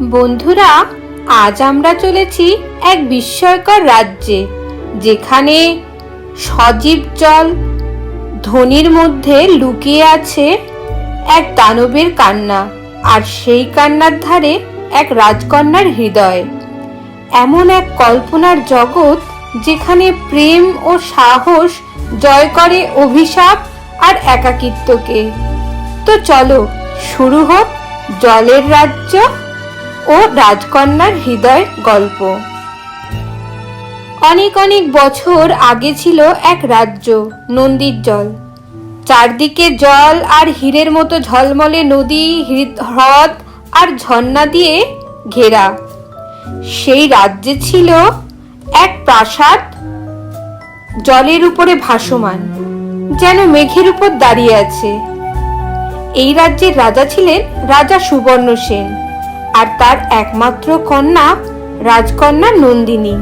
বন্ধুরা, আজ আমরা চলেছি এক বিস্ময়কর রাজ্যে, যেখানে সজীব জল ধ্বনির মধ্যে লুকিয়ে আছে এক দানবের কান্না, আর সেই কান্নার ধারে এক রাজকন্যার হৃদয়। এমন এক কল্পনার জগৎ যেখানে প্রেম ও সাহস জয় করে অভিশাপ আর একাকিত্বকে। তো চলো, শুরু হোক জলের রাজ্য ও রাজকন্যার হৃদয় গল্প। অনেক অনেক বছর আগে ছিল এক রাজ্য, নন্দীর জল। চারদিকে জল আর হীরের মতো ঝলমলে নদী হ্রদ আর ঝর্ণা দিয়ে ঘেরা। সেই রাজ্যে ছিল এক প্রাসাদ জলের উপরে ভাসমান, যেন মেঘের উপর দাঁড়িয়ে আছে। এই রাজ্যের রাজা ছিলেন রাজা সুবর্ণ সেন। আর তার একমাত্র কন্যা রাজকন্যা নন্দিনী।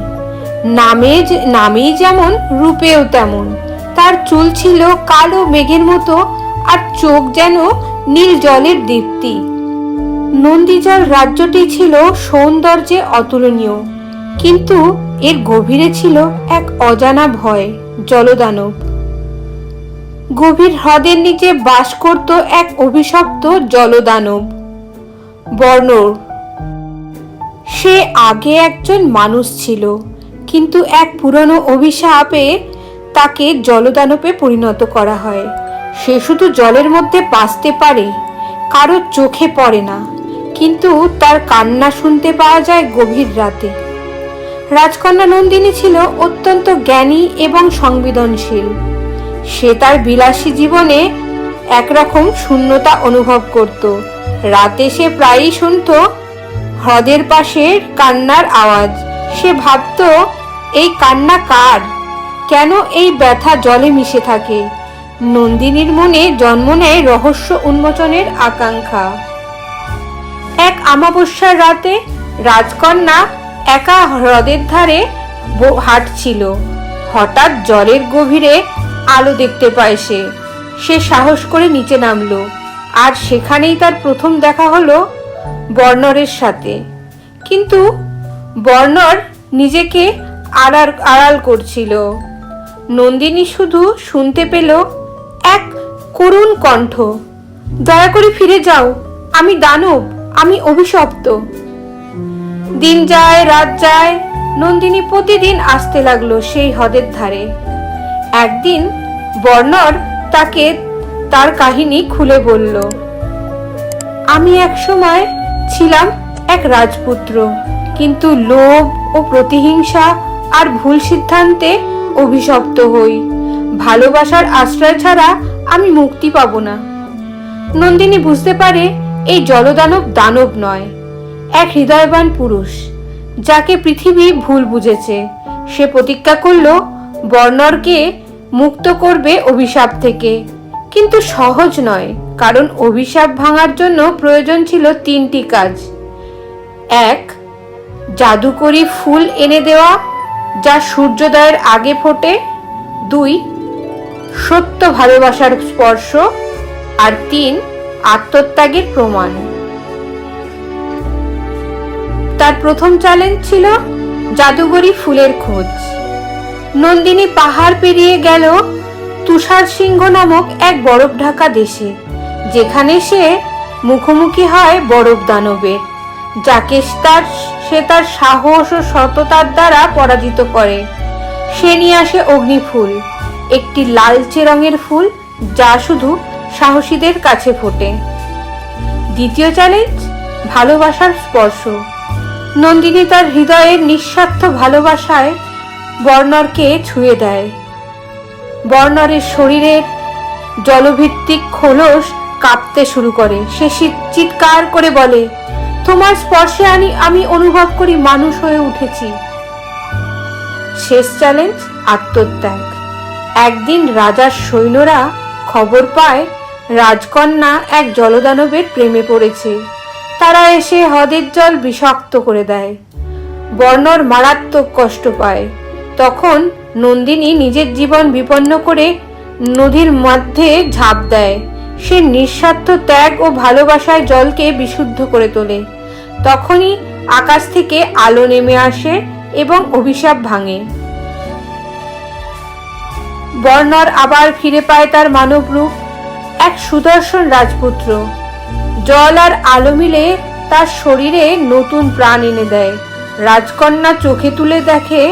নামে নামেই যেমন, রূপেও তেমন। তার চুল ছিল কালো মেঘের মতো আর চোখ যেন নীল জলের দীপ্তি। নন্দীজল রাজ্যটি ছিল সৌন্দর্যে অতুলনীয়, কিন্তু এর গভীরে ছিল এক অজানা ভয়, জলদানব। গভীর হ্রদের নিচে বাস করত এক অভিশপ্ত জলদানব। বর্ণর সে আগে একজন মানুষ ছিল, কিন্তু এক পুরনো অভিশাপে তাকে জলদানবে পরিণত করা হয়। সে শুধু জলের মধ্যে বাঁচতে পারে কারোর চোখে পড়ে না, কিন্তু তার কান্না শুনতে পাওয়া যায় গভীর রাতে। রাজকন্যা নন্দিনী ছিল অত্যন্ত জ্ঞানী এবং সংবেদনশীল। সে তার বিলাসী জীবনে একরকম শূন্যতা অনুভব করত। রাতে সে প্রায়ই শুনত হ্রদের পাশে কান্নার আওয়াজ। সে ভাবত, এই কান্না কার? কেন এই ব্যথা জলে মিশে থাকে? নন্দিনীর মনে জন্ম নেয় রহস্য উন্মোচনের আকাঙ্ক্ষা। এক আমাবস্যার রাতে রাজকন্যা একা হ্রদের ধারে হাঁটছিল। হঠাৎ জলের গভীরে আলো দেখতে পায় সে। সে সাহস করে নিচে নামলো। আর সেখানেই তার প্রথম দেখা হলো বর্ণরের সাথে। কিন্তু বর্ণর নিজেকে আড়াল আড়াল করছিল। নন্দিনী শুধু শুনতে পেল এক করুণ কণ্ঠ। দয়া করে ফিরে যাও, আমি দানব, আমি অভিশপ্ত। দিন যায়, রাত যায়, নন্দিনী প্রতিদিন আসতে লাগল সেই হ্রদের ধারে। একদিন বর্ণর তাকে তার কাহিনী খুলে বলল, আমি এক সময় ছিলাম এক রাজপুত্র, কিন্তু লোভ ও প্রতিহিংসা আর ভুল সিদ্ধান্তে অভিশপ্ত হই। ভালোবাসার আশ্রয় ছাড়া আমি মুক্তি পাব না। নন্দিনী বুঝতে পারে এই জলদানব দানব নয়, এক হৃদয়বান পুরুষ, যাকে পৃথিবী ভুল বুঝেছে। সে প্রতিজ্ঞা করল, বর্ণরকে মুক্ত করবে অভিশাপ থেকে। কিন্তু সহজ নয়, কারণ অভিশাপ ভাঙার জন্য প্রয়োজন ছিল তিনটি কাজ। এক, জাদুকরি ফুল এনে দেওয়া, যা সূর্যোদয়ের আগে ফোটে। দুই, সত্য ভালোবাসার স্পর্শ। আর তিন, আত্মত্যাগের প্রমাণ। তার প্রথম চ্যালেঞ্জ ছিল জাদুগরি ফুলের খোঁজ। নন্দিনী পাহাড় পেরিয়ে গেল তুষার সিংহ নামক এক বরফ ঢাকা দেশে, যেখানে সে মুখোমুখি হয় বরফ দানবের, যাকে তার, সে তার সাহস ও সততার দ্বারা পরাজিত করে। সে নিয়ে আসে অগ্নিফুল, একটি লালচে রঙের ফুল যা শুধু সাহসীদের কাছে ফোটে। দ্বিতীয় চ্যালেঞ্জ ভালোবাসার স্পর্শ। নন্দিনী তার হৃদয়ের নিঃস্বার্থ ভালোবাসায় বর্ণরকে ছুঁয়ে দেয়। বর্ণরের শরীরের জলভিত্তিক খোলস কাঁপতে শুরু করে। সে চিৎকার করে বলে, তোমার স্পর্শে আনি, আমি অনুভব করি মানুষ হয়ে উঠেছি। শেষ চ্যালেঞ্জ, আত্মত্যাগ। একদিন রাজার সৈন্যরা খবর পায়, রাজকন্যা এক জলদানবের প্রেমে পড়েছে। তারা এসে হ্রদের জল বিষাক্ত করে দেয়। বর্ণর মারাত্মক কষ্ট পায়। তখন নন্দিনী নিজের জীবন বিপন্ন করে নদীর মধ্যে ঝাঁপ দেয়। সে নিঃস্বার্থ ত্যাগ ও ভালোবাসায় জলকে বিশুদ্ধ করে তোলে। তখনই আকাশ থেকে আলো নেমে আসে এবং অভিশাপ ভাঙে। বর্ণর আবার ফিরে পায় তার মানব রূপ, এক সুদর্শন রাজপুত্র। জল আর আলো মিলে তার শরীরে নতুন প্রাণ এনে দেয়। রাজকন্যা চোখে তুলে দেখে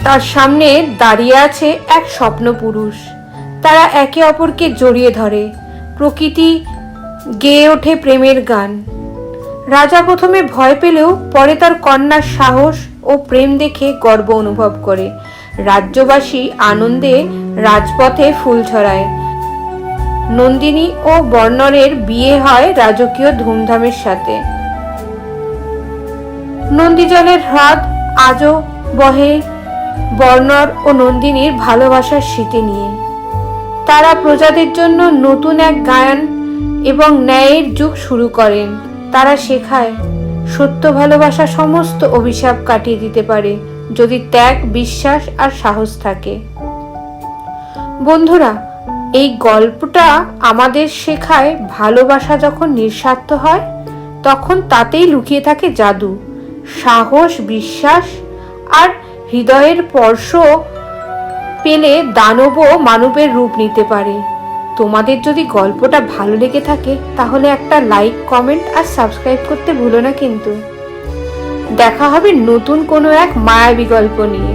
তার সামনে দাঁড়িয়ে আছে এক স্বপ্ন পুরুষ তারা একে অপরকে জড়িয়ে ধরে। প্রকৃতি গেয়ে ওঠে প্রেমের গান। রাজা প্রথমে ভয় পেলেও পরে তার কন্যার সাহস ও প্রেম দেখে গর্ব অনুভব করে। রাজ্যবাসী আনন্দে রাজপথে ফুল ছড়ায়। নন্দিনী ও বর্ণরের বিয়ে হয় রাজকীয় ধুমধামের সাথে। নন্দীজলের হ্রদ আজও বহে। বর্ণর ও নন্দিনীর ভালোবাসার স্মৃতি নিয়ে। তারা প্রজাদের জন্য নতুন এক গায়ন এবং ন্যায়ের যুগ শুরু করেন। তারা শেখায়, সত্য ভালোবাসা সমস্ত অভিশাপ কাটিয়ে দিতে পারে যদি ত্যাগ, বিশ্বাস আর সাহস থাকে। বন্ধুরা, এই গল্পটা আমাদের শেখায় ভালোবাসা যখন নিঃস্বার্থ হয়, তখন তাতেই লুকিয়ে থাকে জাদু, সাহস, বিশ্বাস আর হৃদয়ের স্পর্শ পেলে দানব মানবের রূপ নিতে পারে। তোমাদের যদি গল্পটা ভালো লেগে থাকে, তাহলে একটা লাইক কমেন্ট আর সাবস্ক্রাইব করতে ভুলো না কিন্তু। দেখা হবে নতুন কোনো এক মায়াবী গল্প নিয়ে।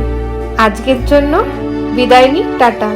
আজকের জন্য বিদায় নি, টাটা।